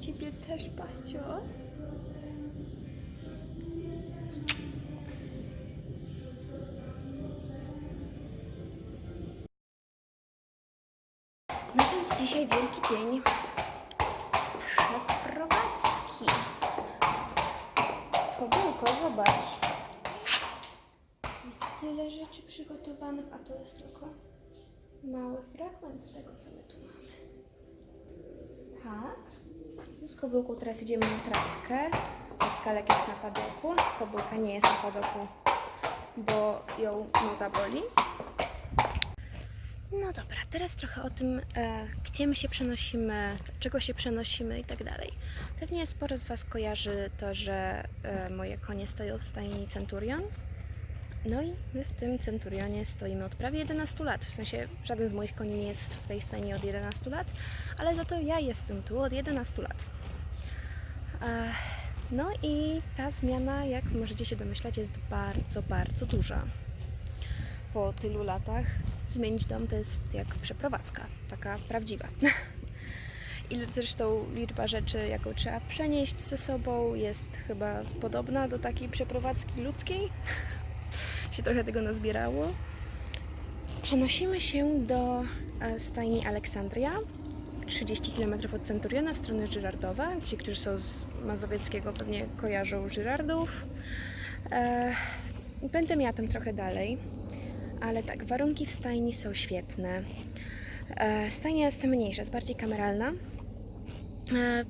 Ciebie też, Bacio. No więc dzisiaj wielki dzień przeprowadzki. Kobyłko, zobacz. Jest tyle rzeczy przygotowanych, a to jest tylko mały fragment tego, co my tu mamy. Tak. Kobyłką teraz idziemy na trawkę. Skalek jest na padoku. Kobyłka nie jest na padoku, bo ją noga boli. No dobra, teraz trochę o tym, e, gdzie my się przenosimy, czego się przenosimy i tak dalej. Pewnie sporo z Was kojarzy to, że e, moje konie stoją w stajni Centurion. No i my w tym Centurionie stoimy od prawie 11 lat. W sensie żaden z moich koni nie jest w tej stajni od 11 lat, ale za to ja jestem tu od 11 lat. No i ta zmiana, jak możecie się domyślać, jest bardzo, bardzo duża. Po tylu latach zmienić dom to jest jak przeprowadzka, taka prawdziwa. I zresztą liczba rzeczy, jaką trzeba przenieść ze sobą, jest chyba podobna do takiej przeprowadzki ludzkiej. się trochę tego nazbierało. Przenosimy się do e, stajni Aleksandria, 30 km od Centuriona w stronę Żyrardowa. Ci, którzy są z Mazowieckiego pewnie kojarzą Żyrardów. E, będę miała tam trochę dalej, ale tak, warunki w stajni są świetne. E, stajnia jest mniejsza, jest bardziej kameralna. E,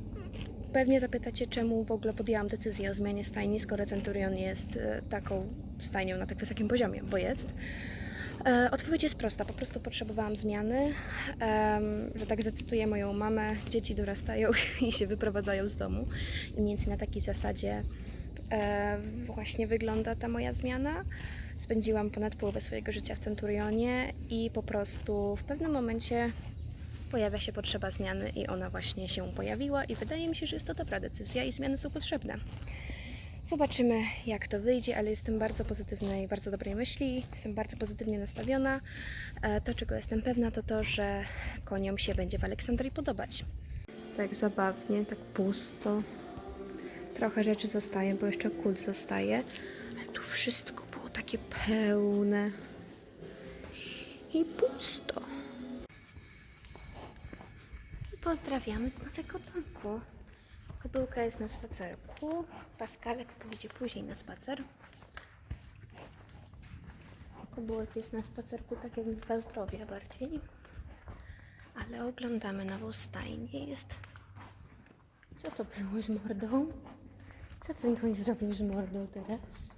Pewnie zapytacie, czemu w ogóle podjęłam decyzję o zmianie stajni, skoro Centurion jest taką stajnią na tak wysokim poziomie, bo jest. E, Odpowiedź jest prosta, po prostu potrzebowałam zmiany, że tak zacytuję moją mamę, dzieci dorastają i się wyprowadzają z domu. I mniej więcej na takiej zasadzie e, właśnie wygląda ta moja zmiana. Spędziłam ponad połowę swojego życia w Centurionie i po prostu w pewnym momencie pojawia się potrzeba zmiany i ona właśnie się pojawiła i wydaje mi się, że jest to dobra decyzja i zmiany są potrzebne. Zobaczymy, jak to wyjdzie, ale jestem bardzo pozytywnej, bardzo dobrej myśli, jestem bardzo pozytywnie nastawiona. E, To, czego jestem pewna, to to, że koniom się będzie w Aleksandrii podobać. Tak zabawnie, tak pusto. Trochę rzeczy zostaje, bo jeszcze kut zostaje, ale tu wszystko było takie pełne i pusto. Pozdrawiamy z nowego domku. Kobyłka jest na spacerku. Paskalek pójdzie później na spacer. Kobyłek jest na spacerku tak jak dla zdrowia bardziej. Ale oglądamy nową stajnię. Jest... Co to było z mordą? Co ten koń zrobił z mordą teraz?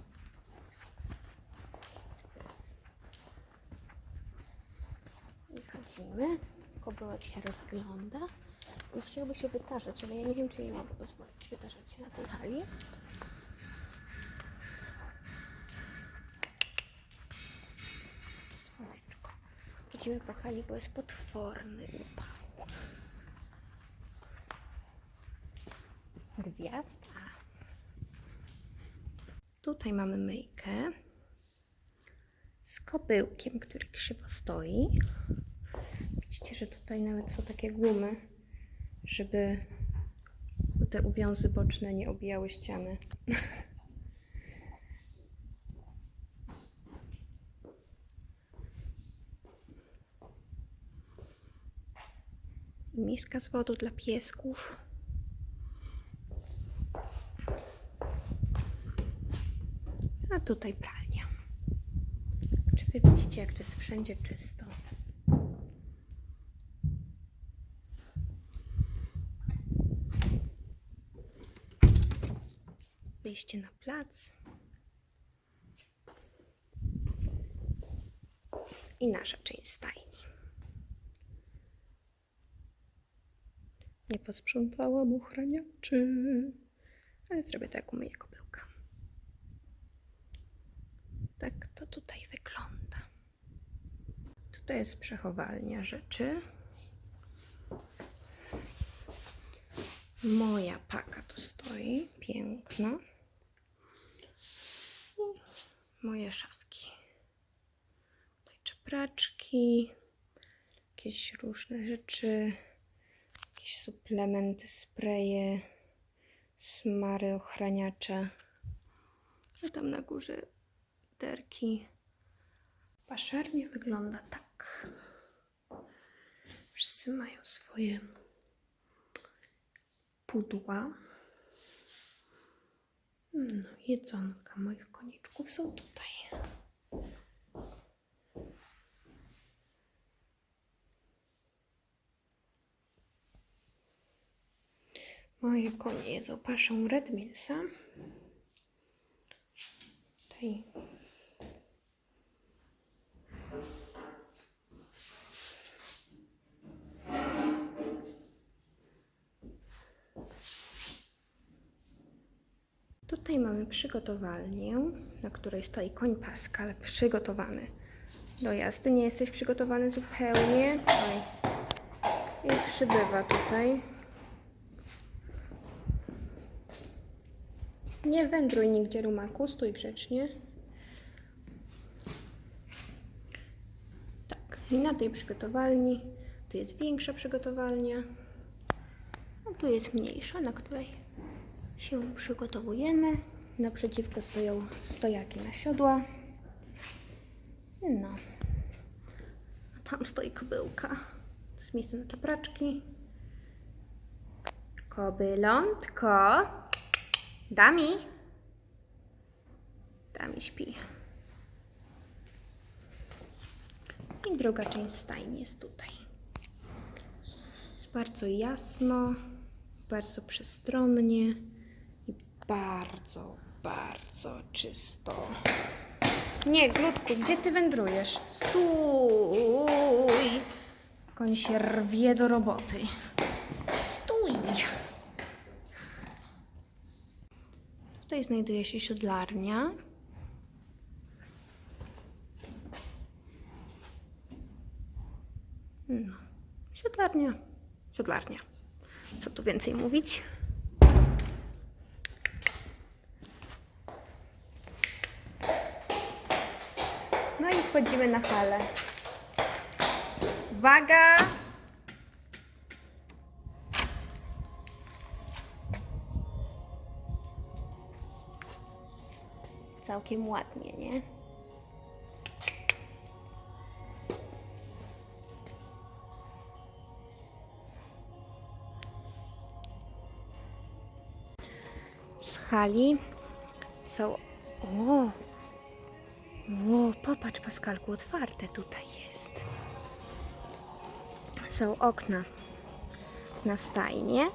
I chodzimy. Kobyłek się rozgląda chciałby się wytarzać, ale ja nie wiem, czy jej mogę pozwolić wytarzać się na tej hali. Słoneczko. Chodzimy po hali, bo jest potworny upał. Gwiazda. Tutaj mamy myjkę z kobyłkiem, który krzywo stoi. Widzicie, że tutaj nawet są takie gumy, żeby te uwiązy boczne nie obijały ściany. Miska z wodą dla piesków. A tutaj pralnia. Czy wy widzicie, jak to jest wszędzie czysto? Wyjście na plac. I nasza część stajni. Nie posprzątałam ochraniaczy, ale zrobię to jak u mojego byłka. Tak to tutaj wygląda. Tutaj jest przechowalnia rzeczy. Moja paka tu stoi, piękna. Moje szafki. Tutaj czepraczki, jakieś różne rzeczy, jakieś suplementy, spreje, smary, ochraniacze. A tam na górze derki. Paszarnia wygląda tak. Wszyscy mają swoje pudła. No, jedzonka moich koniczków są tutaj. Moje konie jedzą paszą Red Millsa. Tutaj Tutaj mamy przygotowalnię, na której stoi koń Pascal, przygotowany do jazdy. Nie jesteś przygotowany zupełnie. Oj. I przybywa tutaj. Nie wędruj nigdzie, rumaku, stój grzecznie. Tak, i na tej przygotowalni, tu jest większa przygotowalnia, a tu jest mniejsza, na której się przygotowujemy. Naprzeciwko stoją stojaki na siodła. No. A tam stoi kobyłka. To jest miejsce na czapraczki. Kobylątko. Dami. Dami śpi. I druga część stajni jest tutaj. Jest bardzo jasno, bardzo przestronnie bardzo, bardzo czysto. Nie, Glutku, gdzie ty wędrujesz? Stój! Koń się rwie do roboty. Stój! Tutaj znajduje się siodlarnia. No, siodlarnia, siodlarnia. Co tu więcej mówić? I wchodzimy na halę. Uwaga! Całkiem ładnie, nie? Z hali są. O! O, popatrz, Paskalku, otwarte tutaj jest. Są okna na stajnie.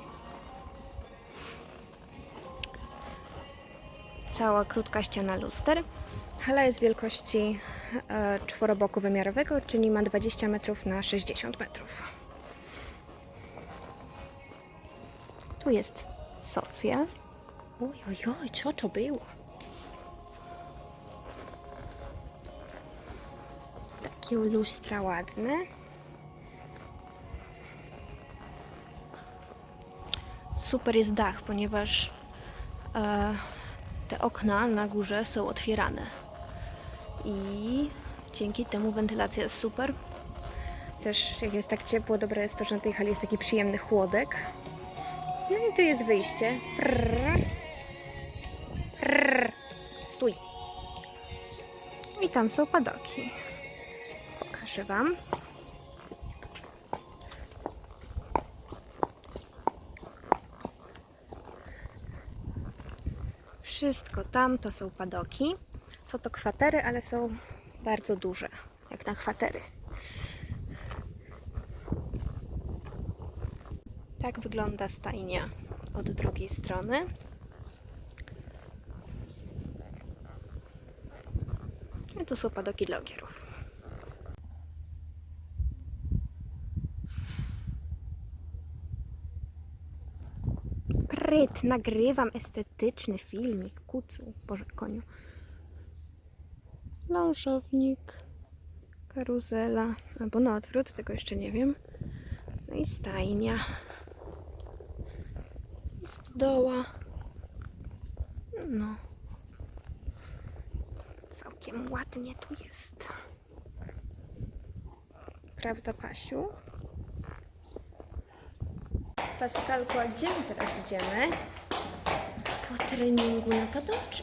Cała krótka ściana luster. Hala jest wielkości e, czworoboku wymiarowego, czyli ma 20 metrów na 60 metrów. Tu jest socjal. Oj, oj, oj, co to było? Takie lustra ładne. Super jest dach, ponieważ e, te okna na górze są otwierane. I dzięki temu wentylacja jest super. Też jak jest tak ciepło, dobre jest to, że na tej hali jest taki przyjemny chłodek. No i tu jest wyjście. Prrr. Prrr. Stój. I tam są padoki. Pokażę Wam. Wszystko tam to są padoki. Są to kwatery, ale są bardzo duże, jak na kwatery. Tak wygląda stajnia od drugiej strony. I tu są padoki dla ogierów. Pryt, nagrywam estetyczny filmik. Kucu, Boże, koniu. Lążownik, karuzela, albo na odwrót, tego jeszcze nie wiem. No i stajnia. Stodoła. No. Całkiem ładnie tu jest. Prawda, Pasiu? Paskalku, a gdzie my teraz idziemy? Po treningu na padoczy.